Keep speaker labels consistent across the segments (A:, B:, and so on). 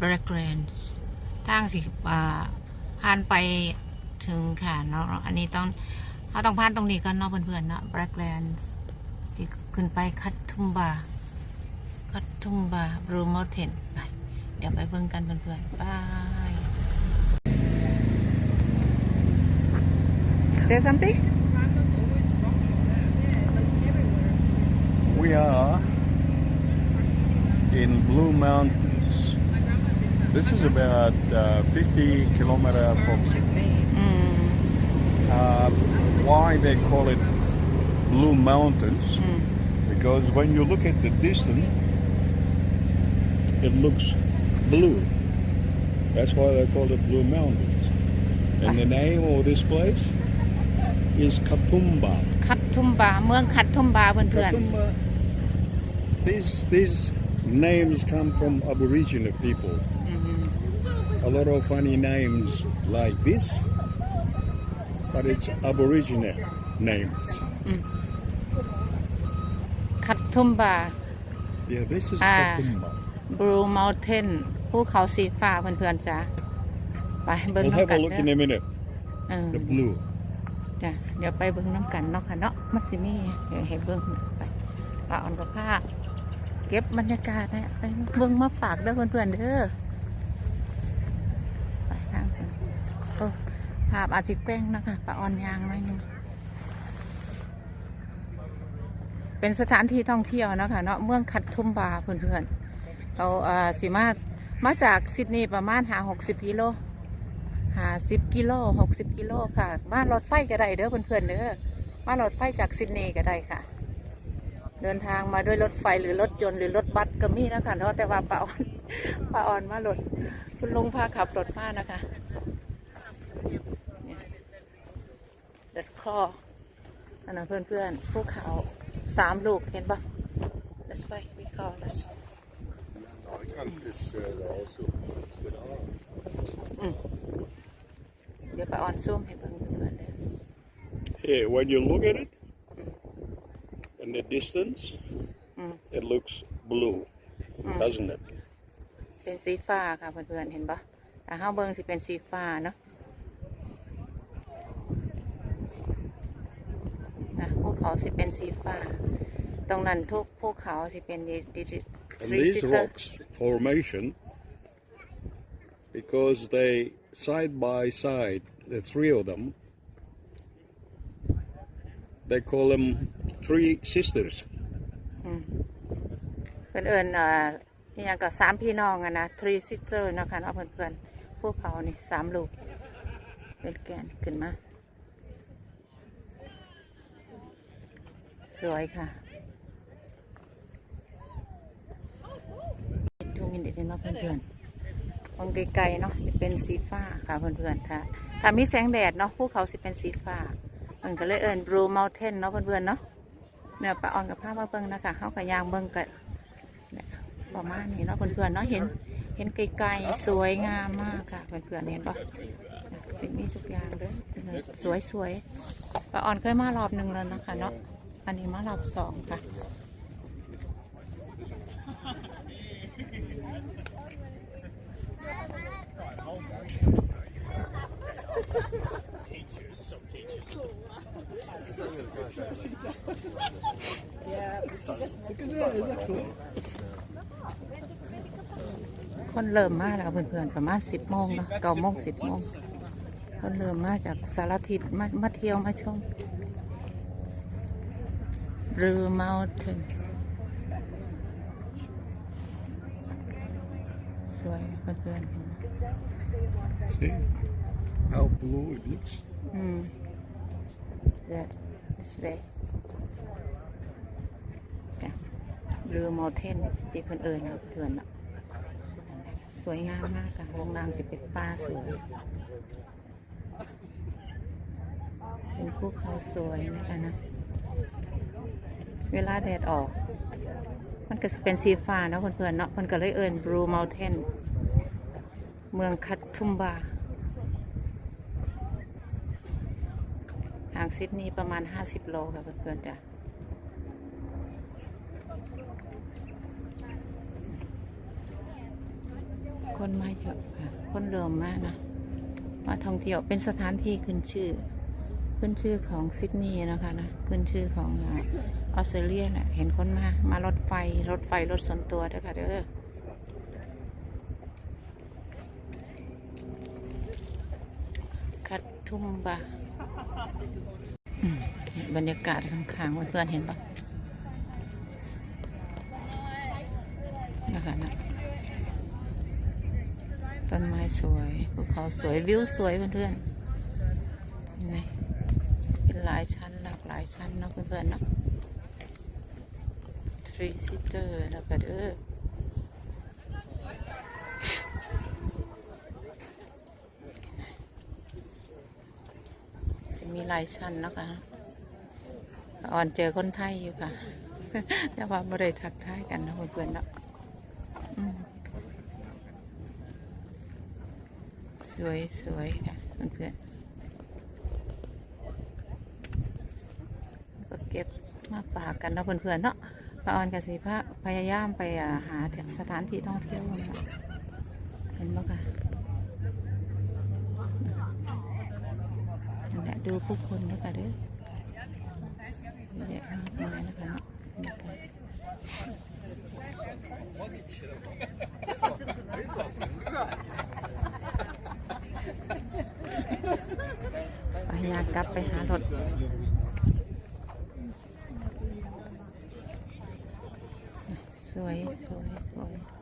A: b r a c k r a n s ทางสิอ่าผ่านไปถึงค่ะเนาะอันนี้ต้องเราต้องผ่านตรงนี้กันเนาะเพื่อนๆเนาะ b r a c k r a n s สิขึ้นไปคัตทุมบาคัตทุมบาบรูมอเทนไปเดี๋ยวไปเบิ่งกันเพื่อนๆบาย Say something
B: We are in Blue Mountain This is about uh, 50 kilometer from Sydney.
A: อืม
B: Uh, why they call it Blue Mountains?
A: อืม
B: Because when you look at the distance, it looks blue. That's why they call it Blue Mountains. And the name of this place is Katumba.
A: คัตทุมบา เมืองคัตทุมบาเพื่อน
B: Katumba. These these names come from Aboriginal people.
A: ๆอืม
B: A lot of funny names like this, but it's Aboriginal names.
A: คัตทุมบา
B: Yeah, this is
A: Ah.
B: Katumba.
A: บรูมอ u เทนภูเขาสีฟ้าเพื่อนๆจ้ะไปเบิ่ง
B: We'll
A: น้ำ
B: have
A: กัน
B: a look in
A: เด้อ
B: a minute.
A: เออ
B: The blue.
A: จ้ะเดี๋ยวไปเบิ่งน้ำกันเนาะค่ะเนาะมัสิมีเดี๋ยวให้เบิ่งไปปลาอ่อนกับผ้าเก็บบรรยากาศนะไปเบิ่งมาฝากเด้อเพื่อนๆเด้อไปทางกันโอ้ภาพอาจจิแป้งนะคะปลาออนยางหน่อยหนึงเป็นสถานที่ท่องเที่ยวนะคะเนาะเมืองคัดทุมบาเพื่อนๆเราเอ่อสิมามาจากซิดนีย์ประมาณหาหกสิบกิโลหาสิบกิโลหกสิบกิโลค่ะ มารถไฟก็ได้เด้อเพื่อนๆเด้อมารถไฟจากซิดนีย์ก็ได้ค่ะ เดินทางมาด้วยรถไฟหรือรถยนต์หรือรถบัสก็มีนะคะเนาะแต่ว่าป้าออนป้าออนมารถคุณลุงพาขับรถมานะคะ ด็ดคออันนั้นเพื่อนๆภูเขาสามลูกเห็นปะ That's why we call this
B: I can't just uh, also
A: เดี๋ยวป้าออนซูมให้เบิ่งเพื่อนๆเด้อ
B: Here, when you look at it in the distance,
A: Mm.
B: it looks blue, doesn't it?
A: เป็นสีฟ้าค่ะเพื่อนๆเห็นปะแต่ห้าเบิงสิเป็นสีฟ้าเนาะนะภู เขาสิเป็นสีฟ้า ตรงนั้นทุกภูเขาสิเป็นดิดิจิ
B: And
A: ทรี
B: these
A: ซิเตอร์
B: rocks formation, because they side by side, the three of them, they call them three sisters.
A: เป็นเอิญอ่าอหย่างกับสามพี่น้องอะนะทรีซิสเตอร์นาะคะเนาะเพื่อนๆภูเขานี่สามลูก เป็นแกนขึ้นมา สวยค่ะดูมินิดเนาะเพื่อนๆมองไกลๆเนาะสิเป็นสีฟ้าค่ะเพื่อนๆถ้าถ้ามีแสงแดดเนาะภูเขาสิเป็นสีฟ้ามันก็เลยเอิญ Blue Mountain เนาะเพื่อนๆเนาะเนี่ยปลาออนกับผ้ามาเบิ่งนะคะเขากับยางเบิ่งกันเนี่ยประมาณนี้เนาะเพื่อนๆเนาะเห็นเห็นไกลๆสวยงามมากค่ะเพื่อนๆเห็นปะสิ่งมีทุกอย่างเลยสวยๆปลาออนเคยมารอบหนึ่งแล้วนะคะเนาะ อันนี้มารอบสองค่ะ คนเริ่มมาแล้วเพื่อนๆประมาณสิบโมงเนาะเก้าโมงสิบโมงคนเริ่มมาจากสารทิศมามาเที่ยวมาชม รือเมาเทนสวยเพื่อน
B: See how blue it looks?
A: ๆอืม that this way จ้ะเรือมอเทนที่เพื่อนเอิญเนาะเพื่อนเนาะสวยงามมากค่ะโรงนางสิเป็นป่าสวย เป็นภูเขาสวยนะคะนะ เวลาแดดออก มันก็เป็นสีฟ้าเนะเพื่อนๆเนาะมันก็เลยเอิญ Blue Mountain เมืองคัตทุมบาห่างซิดนีย์ประมาณ 50 โลค่ะเพื่อนๆจ้ะคนมาเยอะค่ะ คนเริ่มมากนะมาท่องเที่ยวเป็นสถานที่ขึ้นชื่อ ขึ้นชื่อของซิดนีย์นะคะนะ ขึ้นชื่อของ ออสเตรเลียนะเห็นคนมา มารถไฟ รถไฟ รถส่วนตัวด้วยค่ะเด้อคัดทุ่มบะอืมบรรยากาศข้างๆเพื่อนเห็นปะนะคะนะต้นไม้สวยภูเขาสวยวิวสวยเพื่อนๆนี่เป็นหลายชั้นหลากหลายชั้นเนาะเพื่อนๆเนาะ three seater นะคะเด้อจะมีลายชั้นนะคะอ่อนเจอคนไทยอยู่ค่ะ แต่ว่าไม่ได้ทักทายกันนะเพื่อนๆเนาะอืมสวยสวยค่ะเพื่อนๆก็เก็บมาฝากกันเนะเพื่อนๆเนาะ ป้าออนกับสีพระพยายามไปหาสถานที่ท่องเที่ยวเนะเห็นไหมคะนั่นแหละดูผู้คนนะคะเด้อเยอะมากมายนะคะเนะนะคะพยายามกลับไปหารถ สวยสวยสวยนะ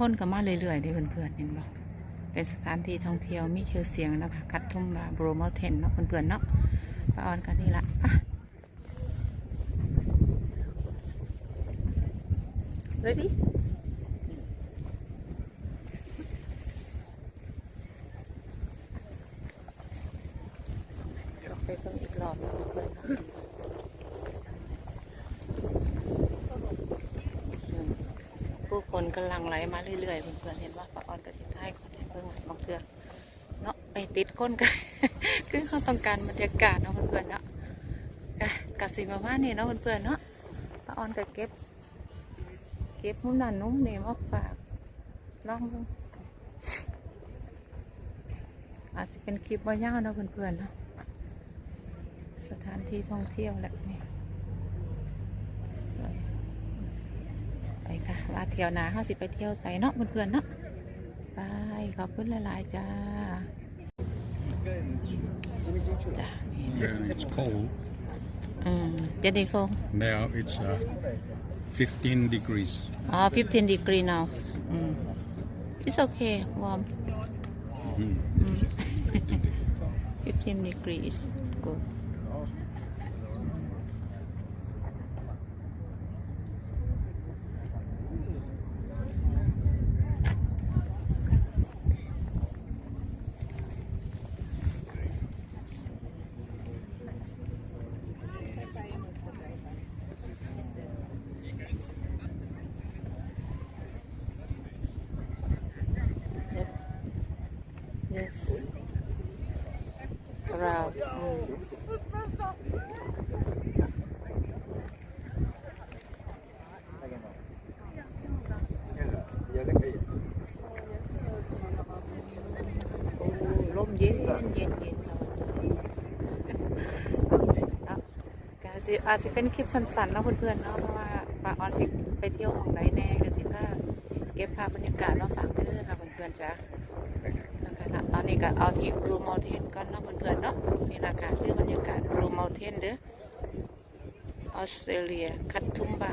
A: คะเนาะเด็กก็รัสบรูม u เทนคัตทุมบาคนก็มาเรื่อยๆเด้เพื่อนๆเห็นบ่เป็นสถานที่ท่องเที่ยวมีชื่อเสียงนะคะคัดทุ่มบาบรูม u เทนเนาะเพื่อนๆเนาะไปออนกันนี่ละอะ ready กลับไปเพิ่งอีกรอบนะเพื่อนๆเนาะอืมผู้ คนกำลังไหลมาเรื่อยๆเพื่อนๆเห็นว่าปะออนกับทิท้ายคนเพิ่งบางเทือเนาะไปติดก้นกันคือเขาต้องการบรรยากาศเนาะเพื่อนๆเนาะอะสิมาว่านี่เนาะเพื่อนๆเนาะปะออนก็เก็บ เก็บมุมนั้นนุ่มนี่มาฝากลองอาจจะเป็นคลิปว่ายาวเนาะเพื่อนๆเนาะสถานที่ท่องเที่ยวแหละนี่สวยไป ค่ะว่าเที่ยวหนาเขาสิไปเที่ยวใส่เนาะเพื่อนๆเนาะไปขอบคุณหลายๆจ้าจ้านี่นะ
C: Yeah, it's cold.
A: อืมเจดีโฟ
C: Now it's uh, 15 degrees.
A: อ๋อ15 degree now อืม it's okay warm
C: Mhm.
A: 15 degrees good Yep. Yes. Around. Mm. Ồ, ลมเย็นเย็นเย็นเราก็สิ อาจจะเป็นคลิปสั้นๆเนาะเพื่อนๆเนาะเพราะว่าป้าออนสิไปเที่ยวของไรแน่ก็สิพาเก็บภาพบรรยากาศมาฝากเด้อค่ะเพื่อนๆจ้ะนะคะนะตอนนี้ก็เอาที่บลูมอลเทนก่อนเนาะเพื่อนๆเนาะนี่นะคะคือบรรยากาศบลูมอลเทนเด้อออสเตรเลียคัตทุมบา